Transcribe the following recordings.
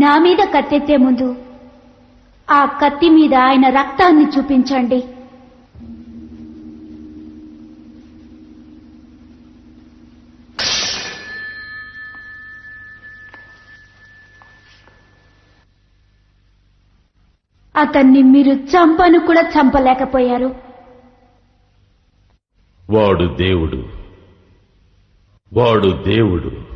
నా మీద కత్తెత్తే ముందు ఆ కత్తి మీద ఆయన రక్తాన్ని చూపించండి. అతన్ని మీరు చంపను కూడా చంపలేకపోయారు. వాడు దేవుడు. వాడు దేవుడు.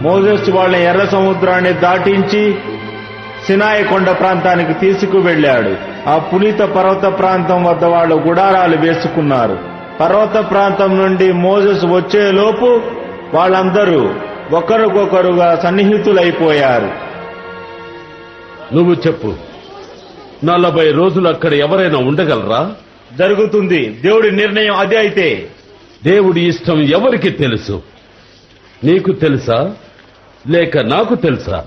మోజెస్ వాళ్ళ ఎర్ర సముద్రాన్ని దాటించి సినాయి కొండ ప్రాంతానికి తీసుకువెళ్ళాడు. ఆ పునీత పర్వత ప్రాంతం వద్ద వాళ్ళు గుడారాలు వేసుకున్నారు. పర్వత ప్రాంతం నుండి మోజెస్ వచ్చేలోపు వాళ్ళందరూ ఒకరికొకరుగా సన్నిహితులైపోయారు. నువ్వు చెప్పు. నలభై రోజులు అక్కడ ఎవరైనా ఉండగలరా? జరుగుతుంది. దేవుడి నిర్ణయం అదే అయితే. దేవుడి ఇష్టం ఎవరికి తెలుసు? నీకు తెలుసా? లేక నాకు తెలుసా?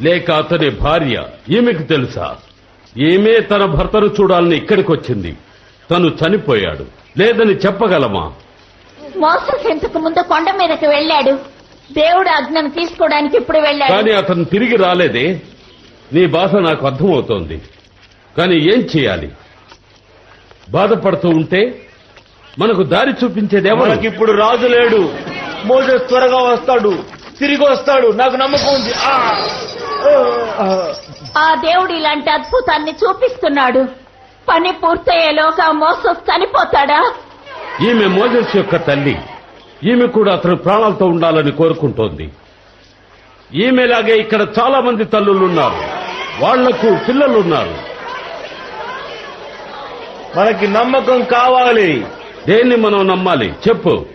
లేక అతని భార్య ఈమెకు తెలుసా? ఈమె తన భర్తను చూడాలని ఇక్కడికి వచ్చింది తను చనిపోయాడు. లేదని చెప్పగలమా? మోసస్ ఇంతకు ముందు కొండ మీదకి వెళ్ళాడు. దేవుడు ఆజ్ఞను తీసుకోవడానికి ఇప్పుడు వెళ్ళాడు. కానీ అతను తిరిగి రాలేదే. నీ బాధ నాకు అర్థమవుతోంది. కానీ ఏం చేయాలి? బాధపడుతూ ఉంటే మనకు దారి చూపించేది ఎవరు? మనకిప్పుడు రాజు లేడు. మోజెస్ త్వరగా వస్తాడు. తిరిగి వస్తాడు. నాకు నమ్మకం ఉంది. ఆ! దేవుడు ఇలాంటి అద్భుతాన్ని చూపిస్తున్నాడు. పని పూర్తయ్యేలోగా మోసస్ చనిపోతాడా? ఈమె మోజెస్ యొక్క తల్లి. ఈమె కూడా అతను ప్రాణాలతో ఉండాలని కోరుకుంటోంది. ఈమెలాగే ఇక్కడ చాలా మంది తల్లులున్నారు. వాళ్ళకు పిల్లలున్నారు. మనకి నమ్మకం కావాలి. దేన్ని మనం నమ్మాలి? చెప్పు.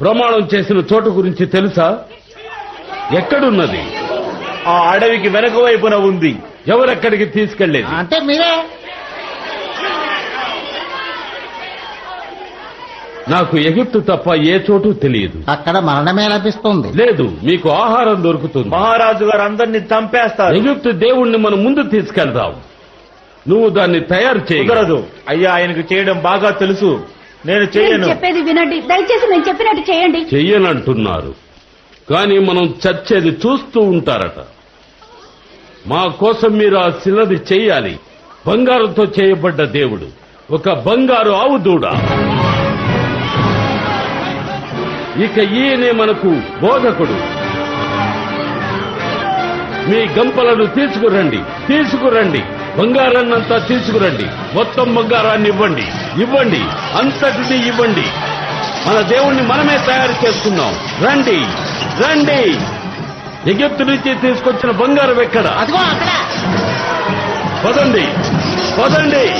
ప్రమాణం చేసిన చోటు గురించి తెలుసా? ఎక్కడున్నది? ఆ అడవికి వెనక వైపున ఉంది. ఎవరెక్కడికి తీసుకెళ్ళేది అంటే మీరే. నాకు ఎగిప్తు తప్ప ఏ చోటు తెలియదు. అక్కడ మరణమే లభిస్తుంది. లేదు మీకు ఆహారం దొరుకుతుంది. మహారాజు గారు అందరినీ చంపేస్తారు. ఎగిప్తు దేవుణ్ణి మనం ముందు తీసుకెళ్దాం. నువ్వు దాన్ని తయారు చేయ. కుదరదు. అయ్యా ఆయనకు చేయడం బాగా తెలుసు. నేను నేను చేయను చెప్పేది వినండి. దయచేసి నేను చెప్పినట్టు చేయండి. చెయ్యనంటున్నారు. కానీ మనం చచ్చేది చూస్తూ ఉంటారట. మా కోసం మీరు ఆ శిలది చేయాలి. బంగారంతో చేయబడ్డ దేవుడు. ఒక బంగారు ఆవు దూడ. ఇక ఈయనే మనకు బోధకుడు. మీ గంపలను తీసుకురండి. తీసుకురండి. బంగారాన్నంతా తీసుకురండి. మొత్తం బంగారాన్ని ఇవ్వండి. ఇవ్వండి. అంతటిని ఇవ్వండి. మన దేవుణ్ణి మనమే తయారు చేస్తున్నాం రండి. రండి. ఎగిప్తు నుంచి తీసుకొచ్చిన బంగారం ఎక్కడ? అదిగో అక్కడ. పదండి. పదండి.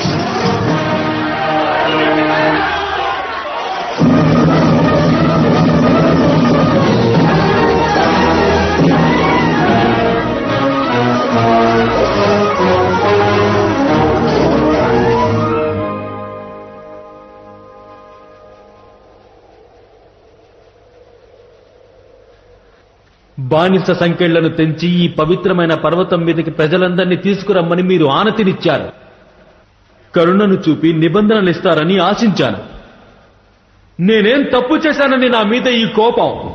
బానిస సంఖ్యలను తెంచి ఈ పవిత్రమైన పర్వతం మీదకి ప్రజలందరినీ తీసుకురమ్మని మీరు ఆనతినిచ్చారు. కరుణను చూపి నిబంధనలిస్తారని ఆశించాను. నేనేం తప్పు చేశానని నా మీద ఈ కోపం?